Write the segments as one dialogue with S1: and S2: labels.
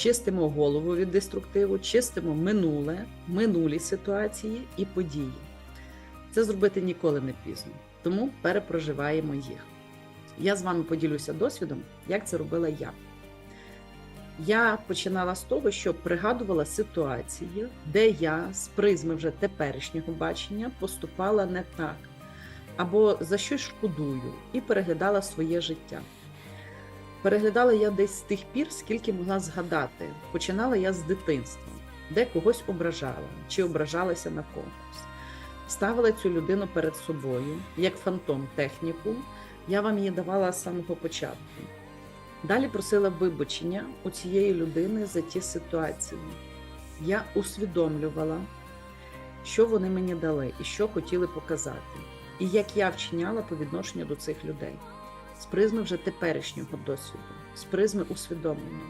S1: чистимо голову від деструктиву, чистимо минуле, минулі ситуації і події. Це зробити ніколи не пізно, тому перепроживаємо їх. Я з вами поділюся досвідом, як це робила я. Я починала з того, що пригадувала ситуації, де я з призми вже теперішнього бачення поступала не так, або за щось шкодую, і переглядала своє життя. Переглядала я десь з тих пір, скільки могла згадати. Починала я з дитинства, де когось ображала чи ображалася на когось. Ставила цю людину перед собою, як фантом техніку. Я вам її давала з самого початку. Далі просила вибачення у цієї людини за ті ситуації. Я усвідомлювала, що вони мені дали і що хотіли показати, і як я вчиняла по відношенню до цих людей з призми вже теперішнього досвіду, з призми усвідомлення.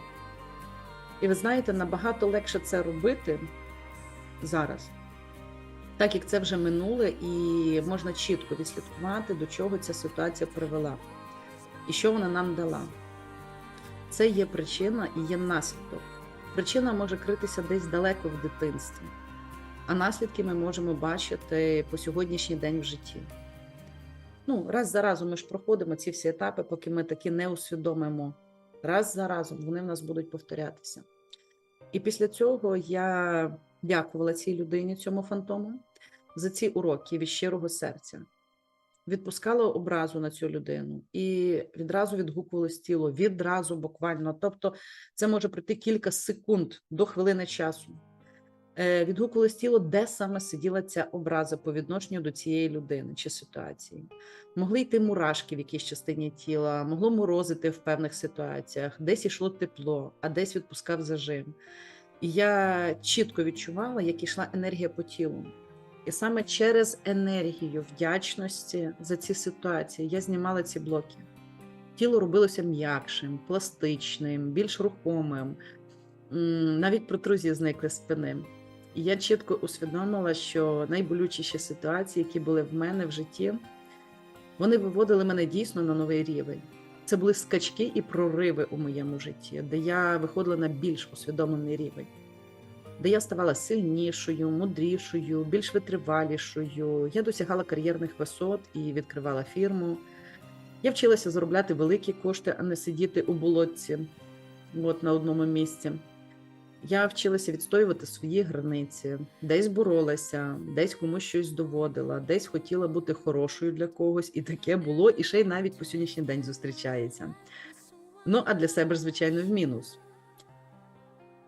S1: І ви знаєте, набагато легше це робити зараз, так як це вже минуле, і можна чітко відслідкувати, до чого ця ситуація привела, і що вона нам дала. Це є причина і є наслідок. Причина може критися десь далеко в дитинстві, а наслідки ми можемо бачити по сьогоднішній день в житті. Ну, раз за разом ми ж проходимо ці всі етапи, поки ми таки не усвідомимо. Раз за разом вони в нас будуть повторятися. І після цього я дякувала цій людині, цьому фантому, за ці уроки від щирого серця. Відпускала образу на цю людину і відразу відгукувалось тіло, відразу буквально. Тобто, це може пройти кілька секунд до хвилини часу. Е, Відгукувалось тіло, де саме сиділа ця образа по відношенню до цієї людини чи ситуації. Могли йти мурашки в якійсь частині тіла, могло морозити в певних ситуаціях, десь йшло тепло, а десь відпускав зажим. І я чітко відчувала, як ішла енергія по тілу. І саме через енергію вдячності за ці ситуації я знімала ці блоки. Тіло робилося м'якшим, пластичним, більш рухомим, навіть протрузії зникли спини. І я чітко усвідомила, що найболючіші ситуації, які були в мене в житті, вони виводили мене дійсно на новий рівень. Це були скачки і прориви у моєму житті, де я виходила на більш усвідомлений рівень, де я ставала сильнішою, мудрішою, більш витривалішою. Я досягала кар'єрних висот і відкривала фірму. Я вчилася заробляти великі кошти, а не сидіти у болотці от на одному місці. Я вчилася відстоювати свої границі, десь боролася, десь комусь щось доводила, десь хотіла бути хорошою для когось, і таке було, і ще й навіть по сьогоднішній день зустрічається. Ну, а для себе звичайно, в мінус.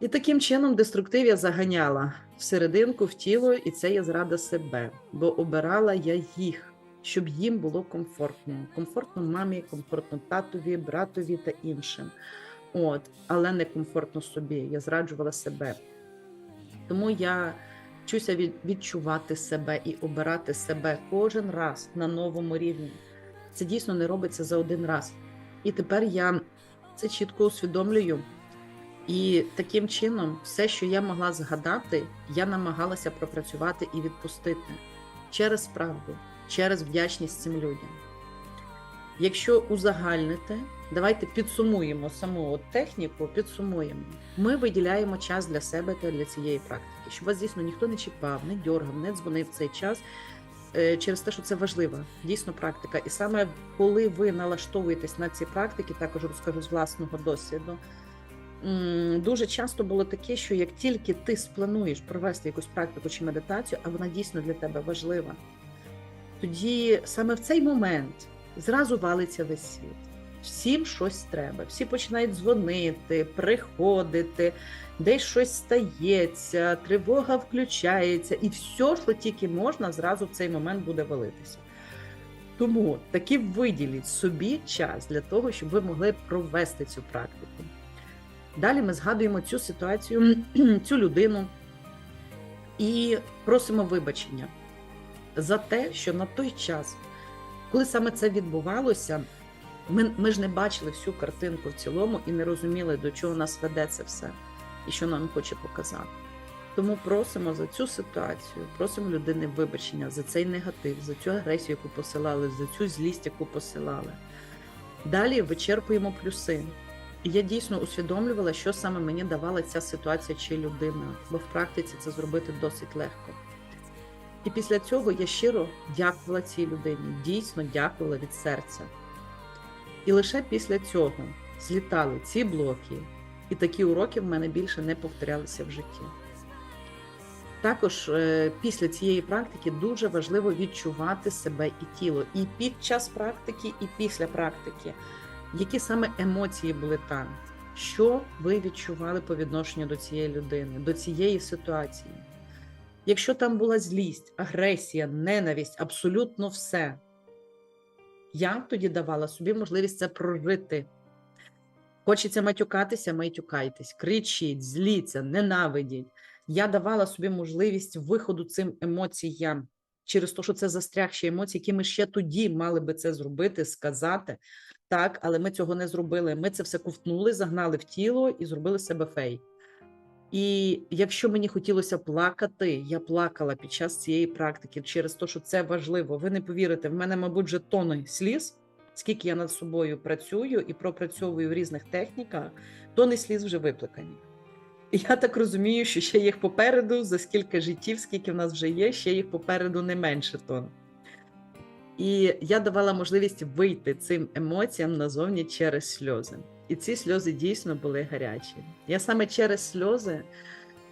S1: І таким чином деструктив я заганяла всерединку, в тіло, і це я зрада себе, бо обирала я їх, щоб їм було комфортно. Комфортно мамі, комфортно татові, братові та іншим. От, але не комфортно собі. Я зраджувала себе. Тому я вчуся відчувати себе і обирати себе кожен раз на новому рівні. Це дійсно не робиться за один раз. І тепер я це чітко усвідомлюю. І таким чином, все, що я могла згадати, я намагалася пропрацювати і відпустити через правду, через вдячність цим людям. Якщо узагальнити, давайте підсумуємо саму от техніку, підсумуємо. Ми виділяємо час для себе та для цієї практики, щоб вас дійсно ніхто не чіпав, не дьоргав, не дзвонив цей час е, через те, що це важлива дійсно практика. І саме коли ви налаштовуєтесь на ці практики, також розкажу з власного досвіду. Дуже часто було таке, що як тільки ти сплануєш провести якусь практику чи медитацію, а вона дійсно для тебе важлива, тоді саме в цей момент зразу валиться весь світ. Всім щось треба. Всі починають дзвонити, приходити, десь щось стається, тривога включається, і все, що тільки можна, зразу в цей момент буде валитися. Тому таки виділіть собі час для того, щоб ви могли провести цю практику. Далі ми згадуємо цю ситуацію, цю людину і просимо вибачення за те, що на той час, коли саме це відбувалося, ми, ми ж не бачили всю картинку в цілому і не розуміли, до чого нас веде це все і що нам хоче показати. Тому просимо за цю ситуацію, просимо людини вибачення за цей негатив, за цю агресію, яку посилали, за цю злість, яку посилали. Далі вичерпуємо плюси. Я дійсно усвідомлювала, що саме мені давала ця ситуація чи людина, бо в практиці це зробити досить легко. І після цього я щиро дякувала цій людині, дійсно дякувала від серця. І лише після цього злітали ці блоки, і такі уроки в мене більше не повторялися в житті. Також е, після цієї практики дуже важливо відчувати себе і тіло, і під час практики, і після практики, які саме емоції були там, що ви відчували по відношенню до цієї людини, до цієї ситуації. Якщо там була злість, агресія, ненависть, абсолютно все, я тоді давала собі можливість це прожити. Хочеться матюкатися, матюкайтесь, кричіть, зліться, ненавидіть. Я давала собі можливість виходу цим емоціям через те, що це застрягші емоції, які ми ще тоді мали би це зробити, сказати. Так, але ми цього не зробили. Ми це все ковтнули, загнали в тіло і зробили себе фей. І якщо мені хотілося плакати, я плакала під час цієї практики через те, що це важливо. Ви не повірите, в мене, мабуть, вже тони сліз, скільки я над собою працюю і пропрацьовую в різних техніках, тони сліз вже виплакані. І я так розумію, що ще їх попереду, за скільки життів, скільки в нас вже є, ще їх попереду не менше тон. І я давала можливість вийти цим емоціям назовні через сльози. І ці сльози дійсно були гарячі. Я саме через сльози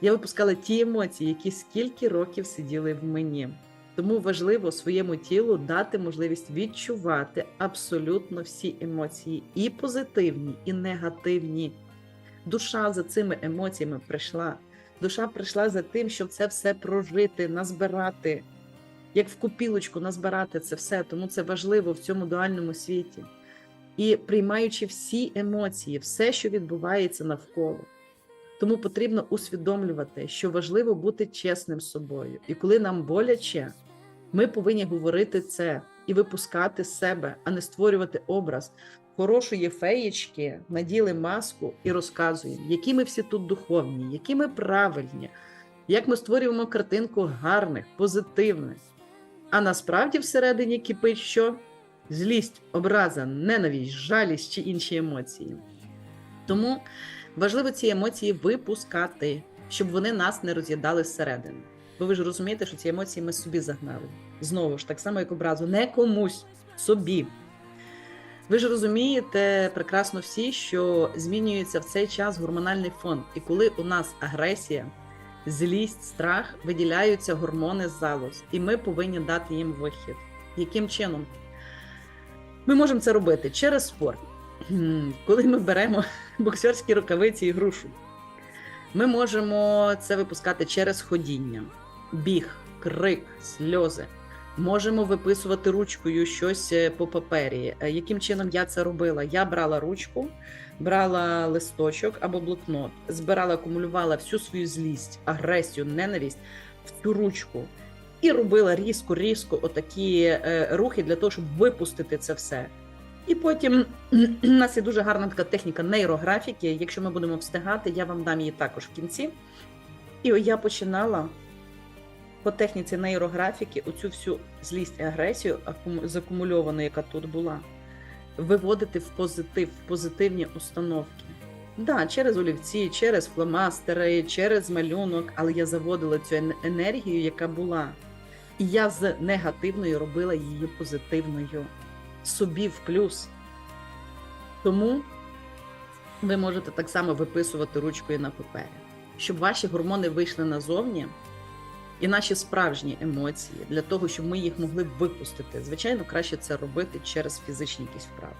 S1: я випускала ті емоції, які скільки років сиділи в мені. Тому важливо своєму тілу дати можливість відчувати абсолютно всі емоції, і позитивні, і негативні. Душа за цими емоціями прийшла. Душа прийшла за тим, щоб це все прожити, назбирати, як в купілочку назбирати це все. Тому це важливо в цьому дуальному світі. І приймаючи всі емоції, все, що відбувається навколо. Тому потрібно усвідомлювати, що важливо бути чесним з собою. І коли нам боляче, ми повинні говорити це і випускати себе, а не створювати образ хорошої феєчки, наділи маску і розказуємо, які ми всі тут духовні, які ми правильні, як ми створюємо картинку гарних, позитивних. А насправді всередині кипить що? Злість, образа, ненависть, жалість чи інші емоції. Тому важливо ці емоції випускати, щоб вони нас не роз'їдали зсередини. Бо ви ж розумієте, що ці емоції ми собі загнали. Знову ж, так само, як образу, не комусь, собі. Ви ж розумієте прекрасно всі, що змінюється в цей час гормональний фон. І коли у нас агресія, злість, страх, виділяються гормони з залоз, і ми повинні дати їм вихід. Яким чином? Ми можемо це робити через спорт. Коли ми беремо боксерські рукавиці і грушу, ми можемо це випускати через ходіння, біг, крик, сльози. Можемо виписувати ручкою щось е, по папері. Е, Яким чином я це робила? Я брала ручку, брала листочок або блокнот, збирала, акумулювала всю свою злість, агресію, ненависть в цю ручку і робила різко-різко отакі е, рухи для того, щоб випустити це все. І потім у нас є дуже гарна така техніка нейрографіки. Якщо ми будемо встигати, я вам дам її також в кінці. І я починала по техніці нейрографіки оцю всю злість і агресію, акуму- закумульовану, яка тут була, виводити в позитив, в позитивні установки. Да, через олівці, через фломастери, через малюнок, але я заводила цю енергію, яка була. І я з негативною робила її позитивною собі в плюс. Тому ви можете так само виписувати ручкою на папері, щоб ваші гормони вийшли назовні і наші справжні емоції для того, щоб ми їх могли випустити. Звичайно, краще це робити через фізичні якісь вправи.